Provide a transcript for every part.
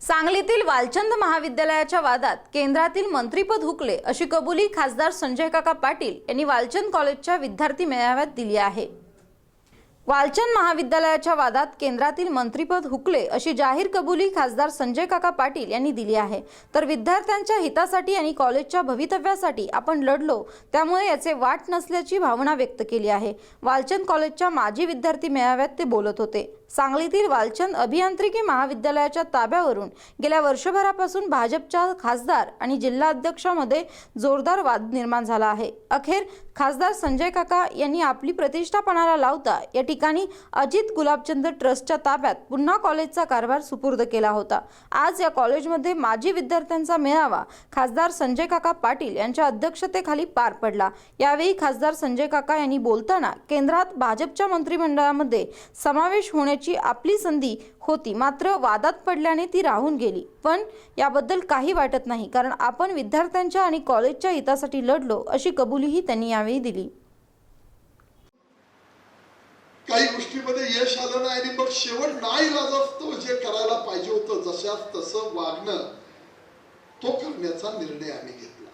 सांगलीतील वालचंद महाविद्यालयाच्या वादात केंद्रातील मंत्रीपद हुकले अशी कबुली खासदार संजय काका पाटील यांनी वालचंद कॉलेजच्या विद्यार्थी मेळाव्यात दिली आहे. वालचंद महाविद्यालयाच्या वादात केंद्रातील मंत्रीपद हुकले अशी जाहीर कबुली खासदार संजय काका पाटील यांनी दिली आहे. तर विद्यार्थ्यांच्या हितासाठी आणि कॉलेजच्या भवितव्यासाठी आपण लढलो त्यामुळे याचे वाट नसल्याची भावना व्यक्त केली आहे. वालचंद कॉलेजच्या माजी विद्यार्थी मेळाव्यात ते बोलत होते. सांगलीतील वालचंद अभियांत्रिकी महाविद्यालयाच्या ताब्यावरून गेल्या वर्षभरापासून भाजपच्या खासदार आणि जिल्हाध्यक्षामध्ये जोरदार वाद निर्माण झाला आहे. अखेर खासदार संजय काका यांनी आपली प्रतिष्ठा पणाला लावता या ठिकाणी अजित गुलाबचंद ट्रस्टच्या ताब्यात पुन्हा कॉलेजचा कारभार सुपूर्द केला होता. आज या कॉलेजमध्ये माजी विद्यार्थ्यांचा मेळावा खासदार संजय काका पाटील यांच्या अध्यक्षतेखाली पार पडला. यावेळी खासदार संजय काका यांनी बोलताना केंद्रात भाजपच्या मंत्रिमंडळामध्ये समावेश होण्याची आपली संधी होती मात्र वादात पडल्याने ती राहून गेली. पण याबद्दल काही वाटत नाही कारण आपण विद्यार्थ्यांच्या आणि कॉलेजच्या हितासाठी लढलो अशी कबुलीही त्यांनी यावेळी दिली. काही गोष्टीमध्ये यश आलं नाही आणि मग शेवट नाही असतो जे करायला पाहिजे होतं जशा तसं वागणं तो करण्याचा निर्णय आम्ही घेतला.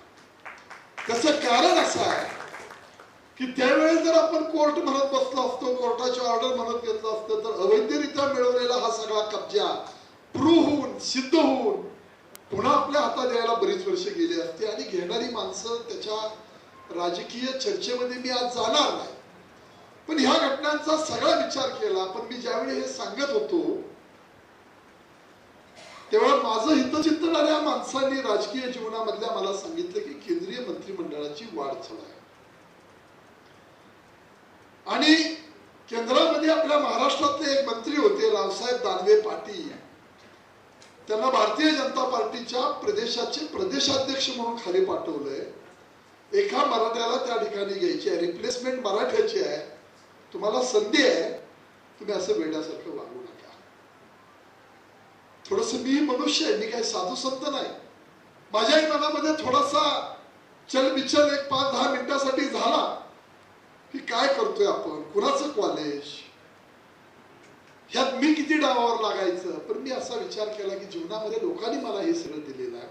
त्याचं कारण असं आहे की त्यावेळेस जर आपण कोर्ट म्हणत बसलो असतो कोर्टाची ऑर्डर म्हणत घेतलं असतं तर अवैधरित्या मिळवलेला हा सगळा कब्जा प्रूव्ह होऊन सिद्ध होऊन पुन्हा आपल्या हातात यायला बरीच वर्ष गेली असते आणि घेणारी माणसं त्याच्या राजकीय चर्चेमध्ये मी आज जाणार नाही. पण ह्या घटनांचा सगळा विचार केला पण मी ज्यावेळी हे सांगत होतो तेव्हा माझं हितचिंतणाऱ्या माणसांनी राजकीय जीवनामधल्या मला सांगितलं की केंद्रीय मंत्रिमंडळाची वाढ आहे आणि केंद्रामध्ये आपल्या महाराष्ट्रातले एक मंत्री होते रावसाहेब दानवे पाटील. त्यांना भारतीय जनता पार्टीच्या प्रदेशाचे प्रदेशाध्यक्ष म्हणून खाली पाठवलंय. एका मराठ्याला त्या ठिकाणी घ्यायची आहे रिप्लेसमेंट मराठ्याची आहे. तुम्हाला संधी आहे तुम्ही असं वेड्यासारखं वागू नका. थोडस मी मनुष्य आहे मी काही साधू संत नाही. माझ्याही मनामध्ये थोडासा चलबिचल एक पाच दहा मिनिटासाठी झाला की काय करतोय आपण? कुणाचं कॉलेज ह्यात मी किती डावावर लागायचं? पण मी असा विचार केला की जीवनामध्ये लोकांनी मला हे सगळं दिलेलं आहे.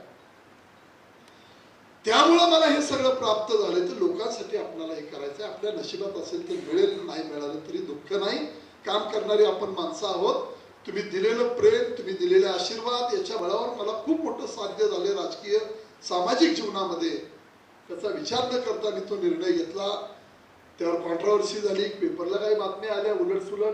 त्यामुळं मला हे सगळं प्राप्त झालं तर लोकांसाठी आपल्याला हे करायचं आहे आपल्या नशिबात असेल तर मिळेल नाही मिळालं तरी दुःख नाही. काम करणारी आपण माणसं आहोत. तुम्ही दिलेलं प्रेम तुम्ही दिलेले आशीर्वाद याच्या बळावर मला खूप मोठं साध्य झाले राजकीय सामाजिक जीवनामध्ये. त्याचा विचार न करता मी तो निर्णय घेतला. त्यावर कॉन्ट्रोवर्सी झाली पेपरला काही बातम्या आल्या उलट सुलट